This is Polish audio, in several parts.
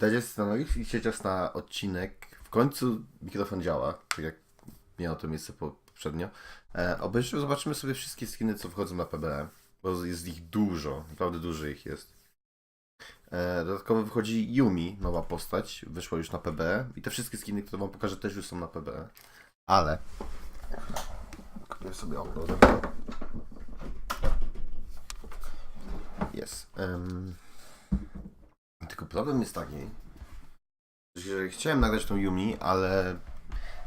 Dajcie zastanowić czas na odcinek. W końcu mikrofon działa, tak jak miało to miejsce po- poprzednio. E, obejrzymy, zobaczymy sobie wszystkie skiny, co wchodzą na PBE, bo jest ich dużo, naprawdę dużo ich jest. E, dodatkowo wychodzi Yumi, nowa postać, wyszła już na PBE i te wszystkie skiny, które wam pokażę, też już są na PBE. Ale... Kupię sobie okno. Jest. Em, tylko problem jest taki, że chciałem nagrać tą Yumi, ale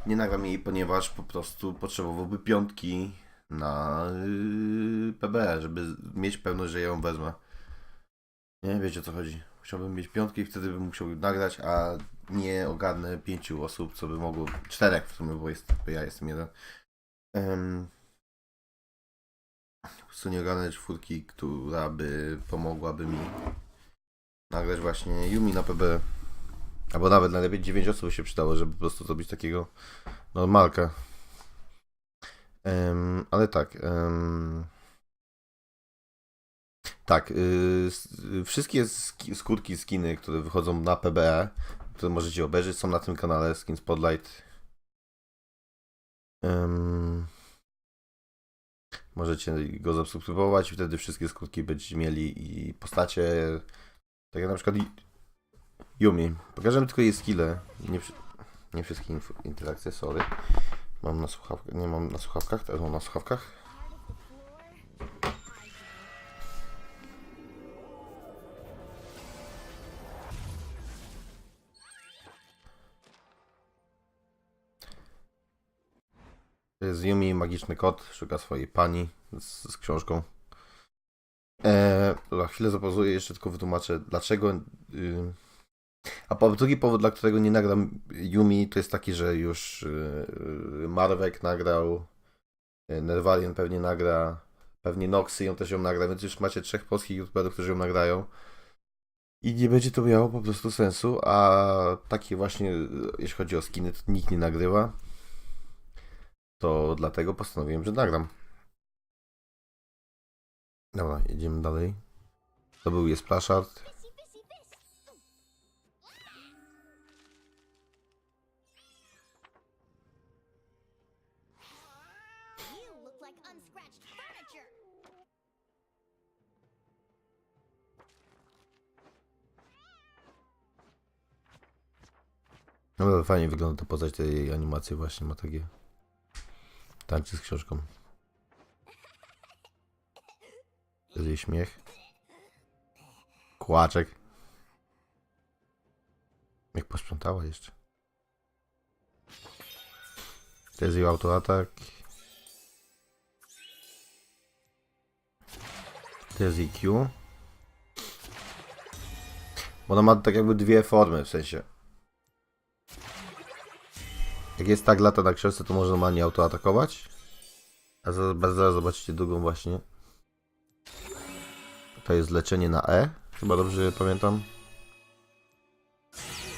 nie nagram jej, ponieważ po prostu potrzebowałby piątki na yy, PBE, żeby mieć pewność, że ją wezmę. Nie wiecie o co chodzi. Chciałbym mieć piątki i wtedy bym musiał nagrać, a nie ogarnę pięciu osób, co by mogło. Czterech w sumie, bo, jest, bo ja jestem jeden. Um, prostu nie ogarnę czwórki, która by pomogłaby mi nagrać właśnie Yumi na PB. Albo nawet najlepiej 9 osób się przydało, żeby po prostu zrobić takiego normalka. Em, ale tak. em, tak. y, s- y, wszystkie ski, skórki, skiny, które wychodzą na PBE, które możecie obejrzeć, są na tym kanale Skin Spotlight. Em, możecie go zasubskrybować wtedy wszystkie skórki będziecie mieli i postacie. Tak jak na przykład Yumi. Pokażemy tylko jej skille. Nie, nie wszystkie interakcje, sorry. Mam na słuchawkach, nie mam na słuchawkach, teraz mam na słuchawkach. To jest Yumi, magiczny kot, szuka swojej pani z, z książką. Eee, za chwilę zapozuję, jeszcze tylko wytłumaczę, dlaczego. Yy... A po, drugi powód, dla którego nie nagram Yumi, to jest taki, że już yy, Marwek nagrał, yy, Nerwalion pewnie nagra, pewnie Noxy ją też ją nagra, więc już macie trzech polskich youtuberów, którzy ją nagrają. I nie będzie to miało po prostu sensu, a takie właśnie, jeśli chodzi o skiny, to nikt nie nagrywa. To dlatego postanowiłem, że nagram. Dobra, jedziemy dalej. To był jest Plaszard. No fajnie wygląda to postać tej animacji właśnie ma takie tańczy z książką. Śmiech. Kłaczek. Jak posprzątała jeszcze. To jest jej autoatak. To jest. Bo ona ma tak jakby dwie formy w sensie. Jak jest tak lata na książce, to może normalnie autoatakować. A zaraz, zaraz zobaczycie drugą właśnie. To jest leczenie na E, chyba dobrze pamiętam.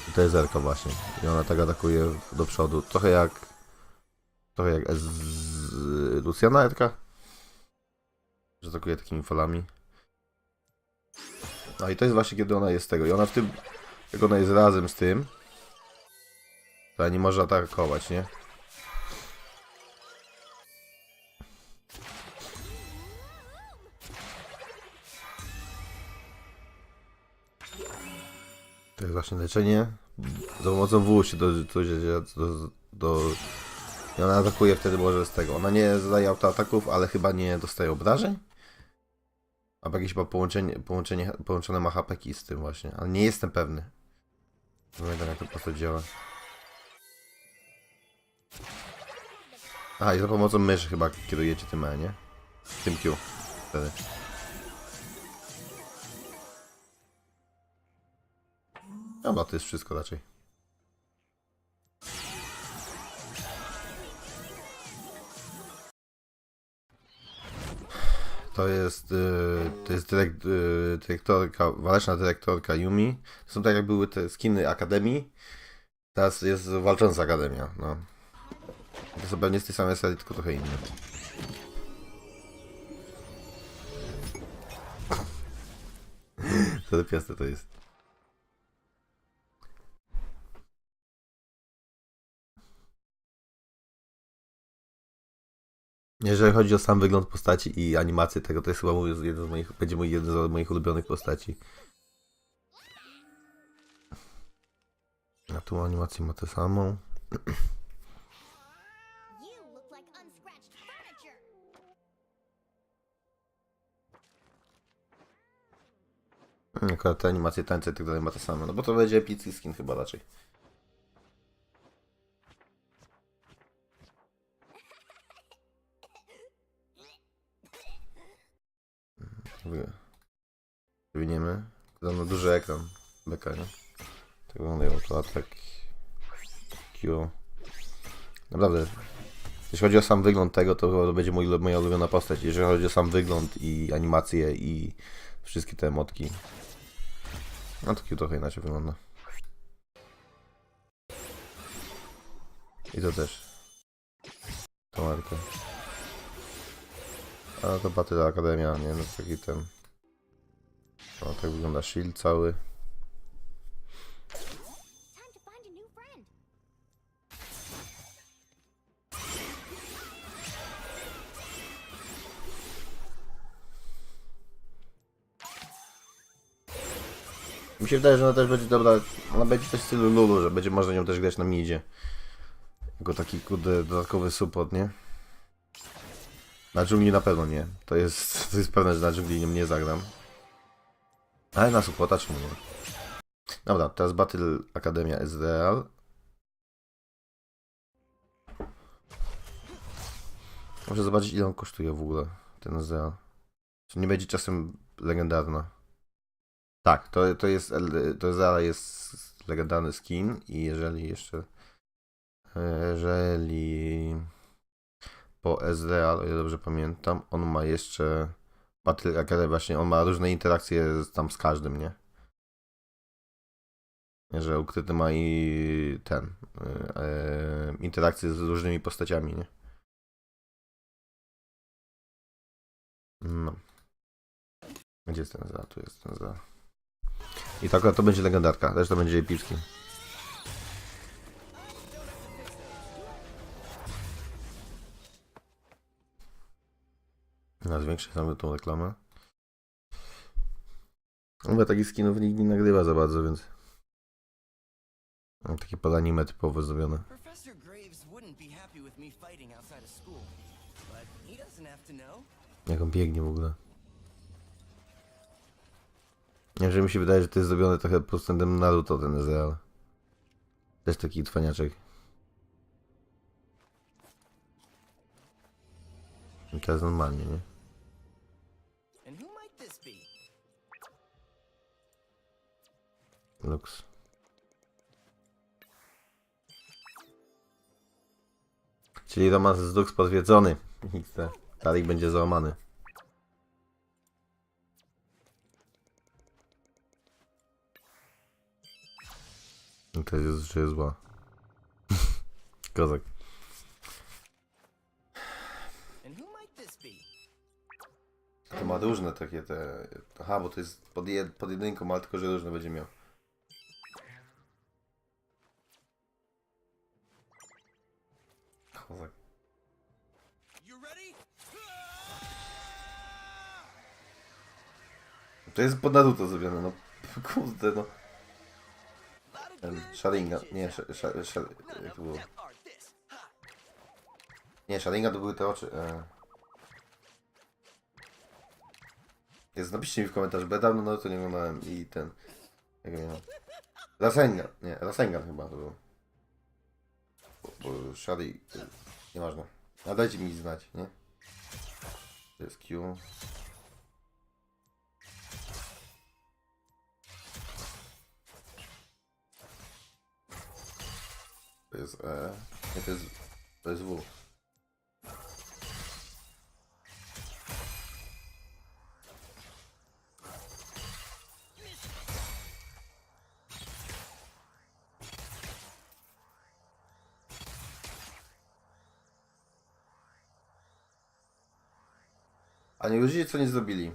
I to jest Zerka właśnie. I ona tak atakuje do przodu. Trochę jak... Trochę jak z Luciana Erka. Że atakuje takimi falami. No i to jest właśnie kiedy ona jest tego. I ona w tym... Jak ona jest razem z tym, to nie może atakować, nie? Jest właśnie leczenie. Za pomocą W się do, do, do, do, I ona atakuje wtedy może z tego. Ona nie zadaje autoataków, ale chyba nie dostaje obrażeń. Albo jakieś chyba połączenie, połączenie, połączone ma hapeki z tym właśnie, ale nie jestem pewny. Nie pamiętam jak to po prostu działa. A, i za pomocą myszy chyba kierujecie tym E, nie? Tym Q. Wtedy. Dobra, to jest wszystko raczej. To jest, y, to jest dyrekt, y, dyrektorka, waleczna dyrektorka Yumi. To są tak jak były te skiny Akademii. Teraz jest walcząca Akademia, no. To są pewnie z tej samej serii, tylko trochę inne. Co to jest. Jeżeli chodzi o sam wygląd postaci i animację tego, to jest chyba mój, jeden z moich, będzie mój jeden z moich ulubionych postaci. A tu animację ma tę samą. Furniture. Akurat te animacje tańce i tak dalej ma te same, no bo to będzie epicki skin chyba raczej. Tak wyglądają to atak. Q. Naprawdę. Jeśli chodzi o sam wygląd tego, to chyba to będzie mój, moja ulubiona postać. Jeżeli chodzi o sam wygląd i animacje i wszystkie te emotki. No to Q trochę inaczej wygląda. I to też. To markę. A to Battle Akademia, nie? No to taki ten. O, tak wygląda shield cały. Mi się wydaje, że ona też będzie dobra. Ona będzie w stylu Lulu, że będzie można nią też grać na midzie. Jako taki kurde dodatkowy support, nie? Na dżungli na pewno nie. To jest, to jest pewne, że na dżungli nią nie zagram. Ale na supporta czemu nie? Dobra, teraz Battle Akademia SDL. Muszę zobaczyć ile on kosztuje w ogóle, ten SDL. Czy nie będzie czasem legendarna? Tak, to, to jest to Zara jest legendarny skin i jeżeli jeszcze jeżeli po SD, ale ja dobrze pamiętam, on ma jeszcze Battle właśnie on ma różne interakcje tam z każdym, nie? Że ukryty ma i ten e, interakcje z różnymi postaciami, nie? No. Gdzie jest ten za? Tu jest ten za. I tak to będzie legendarka, też to będzie epicki. Na zwiększę sobie tą reklamę. Chyba takich skinów nikt nie nagrywa za bardzo, więc... Mam takie pod anime typowo zrobione. Professor Graves wouldn't be happy with me fighting outside of school, but he doesn't have to know. Jak on biegnie w ogóle. Nie wiem, mi się wydaje, że to jest zrobione trochę pod względem Naruto ten Ezreal. Też taki twaniaczek. I teraz normalnie, nie? Lux. Czyli romans z Lux potwierdzony. Dalej będzie załamany. No To jest że zła. Kozak. To ma różne takie te... Aha, bo to jest pod, jed... pod jedynką, ale tylko, że różne będzie miał. Kozak. To jest pod Naruto zrobione, no. Kurde, no. Em, Sharingan, nie, sz, jak to było? Nie, Sharingan to były te oczy. E. Jest, napiszcie mi w komentarzu, bo ja dawno Naruto nie oglądałem i ten... Jak miałem? Rasengan, nie, Rasengan chyba to był. Bo, bo Shari... Nieważne. A dajcie mi znać, nie? To jest Q. To jest E. Nie, to jest... To jest W. A nie widzicie co nie zrobili?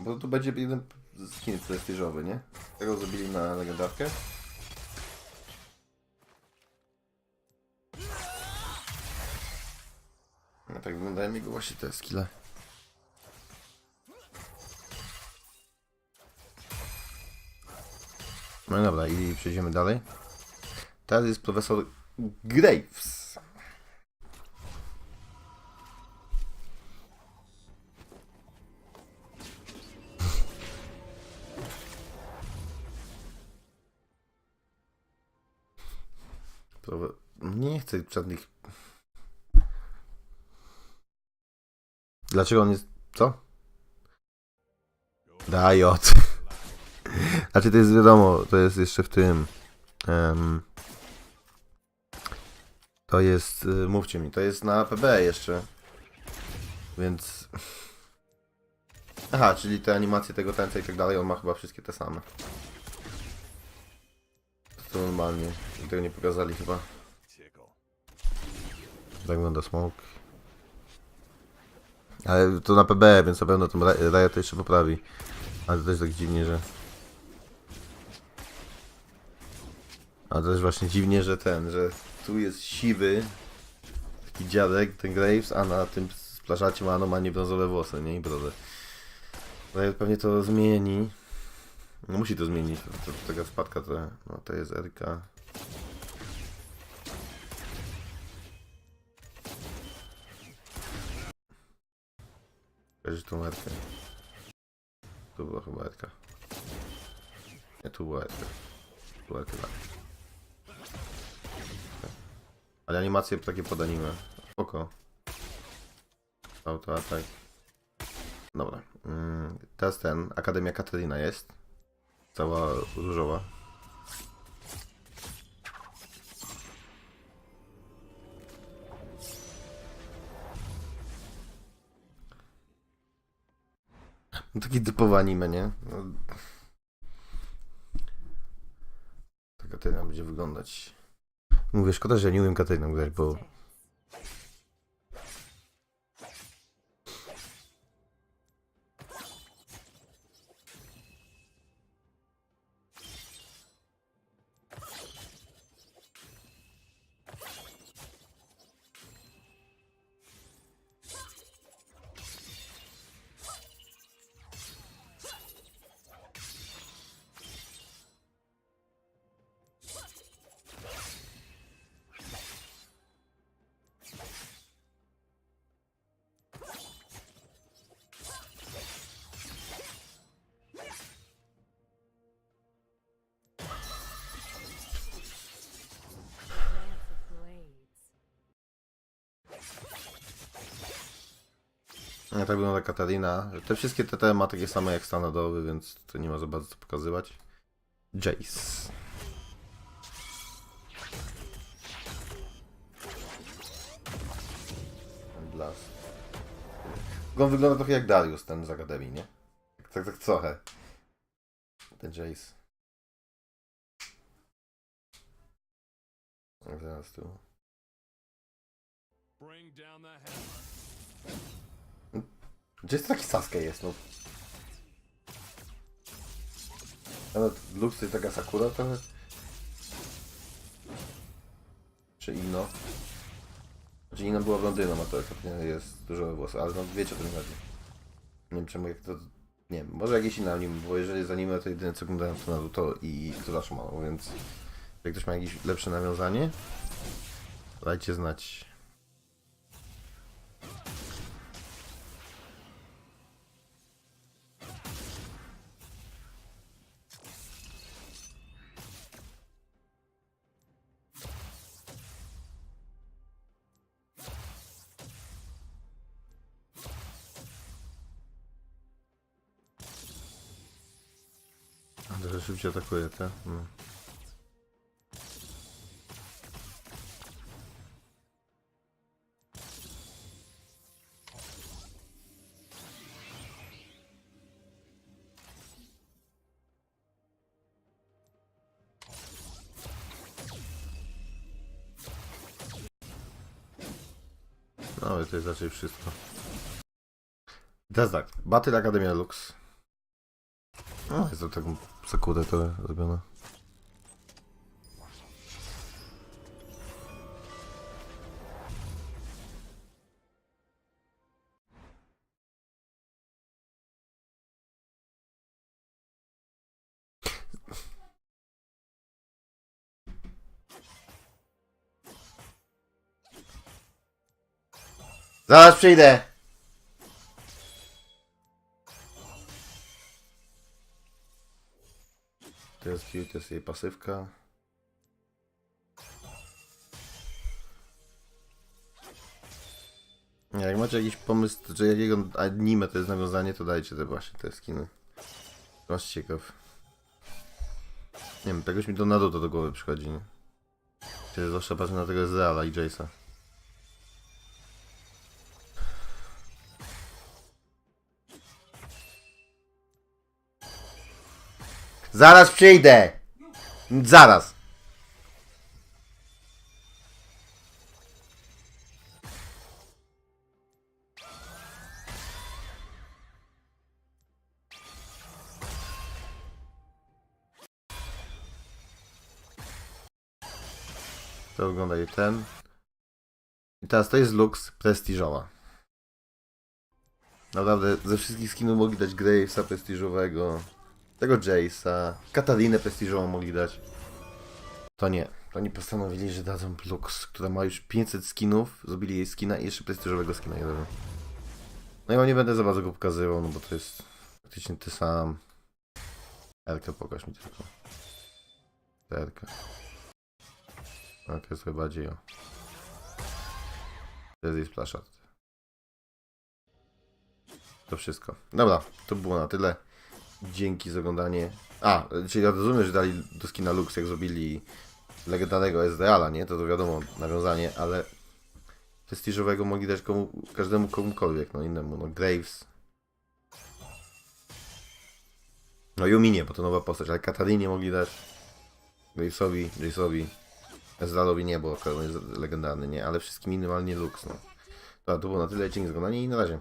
Bo tu będzie jeden skin prestiżowy, nie? Tego zrobili na legendarkę. Tak wyglądają jego właśnie te skille. No dobra, i przejdziemy dalej. Teraz jest profesor Graves. Nie chcę żadnych Dlaczego on jest. Co? Dajot. Znaczy to jest wiadomo, to jest jeszcze w tym. em, to jest. y, Mówcie mi, to jest na PB jeszcze. Więc. Aha, czyli te animacje tego tańca i tak dalej, on ma chyba wszystkie te same. To normalnie. Tego nie pokazali chyba. Tak wygląda smoke. Ale to na PB, więc na pewno to Raja to jeszcze poprawi. Ale to też tak dziwnie, że... Ale też właśnie dziwnie, że ten, że tu jest siwy taki dziadek, ten Graves, a na tym splaszacie ma normalnie brązowe włosy, nie? I brodę. Riot pewnie to zmieni. No musi to zmienić, to, to taka wpadka trochę. No to jest Erka. Kojarzysz tą Erkę? Tu była chyba Erka. Nie, tu była Erka. Tu była tak. Ale animacje takie pod anime. Spoko. Auto atak. Dobra. Mm, teraz ten. Akademia Katarina jest. Cała różowa. No, taki typowy anime, nie? No. Ta Katarina będzie wyglądać. Mówię, szkoda, że nie umiem Katariną grać, bo Ja tak wygląda Katarina. Te wszystkie TT ma takie same jak standardowy, więc to nie ma za bardzo co pokazywać. Jace. Blast. On wygląda trochę jak Darius, ten z Akademii, nie? Tak, tak, tak trochę. Ten Jace. Zaraz tu. Bring down the hammer. Gdzie jest taki Sasuke jest, no? Nawet Lux to jest taka Sakura trochę? Czy Ino? Znaczy Ino była blondyną, a to jest dużo włosów, ale no wiecie o tym chodzi. Nie wiem czemu jak to... Nie wiem, może jakieś inne anime, bo jeżeli z anime to jedyne co oglądałem to Naruto i zawsze mało, więc... Jak ktoś ma jakieś lepsze nawiązanie, dajcie znać. Szybciej atakuje, tak? No. No i to jest raczej wszystko. Teraz tak, Battle Academia Lux. No, jest to taką sekundę to zrobione. Zaraz przyjdę. Q, to jest jej pasywka. Nie, Jak macie jakiś pomysł, czy jakiego anime to jest nawiązanie, to dajcie te właśnie te skiny. Masz ciekaw. Nie wiem, jakoś mi to Naruto do głowy przychodzi, nie? Kiedy zawsze patrzę na tego Ezreala i Jace'a. Zaraz przyjdę! Zaraz! To wygląda i ten. I teraz to jest Lux prestiżowa. Naprawdę ze wszystkich skinów mogli dać Gravesa prestiżowego, tego Jace'a, Katarinę prestiżową mogli dać. To nie. Oni postanowili, że dadzą Lux, która ma już 500 skinów, zrobili jej skina i jeszcze prestiżowego skina jeden. No i ja nie będę za bardzo go pokazywał, no bo to jest praktycznie ty sam. Erkę pokaż mi tylko. To jest chyba bardziej o. To jest art. To wszystko. Dobra, to było na tyle. Dzięki za oglądanie. A, czyli ja rozumiem, że dali do skina Lux, jak zrobili legendarnego SDA-la, nie? To to wiadomo, nawiązanie, ale prestiżowego mogli dać komu, każdemu komukolwiek, no innemu, no Graves. No Yumi nie, bo to nowa postać, ale Katarinie mogli dać. Gravesowi, Jace'owi. Ezrealowi nie, bo jest legendarny, nie? Ale wszystkim innym, ale nie Lux, no. Dobra, to było na tyle, dzięki za oglądanie i na razie.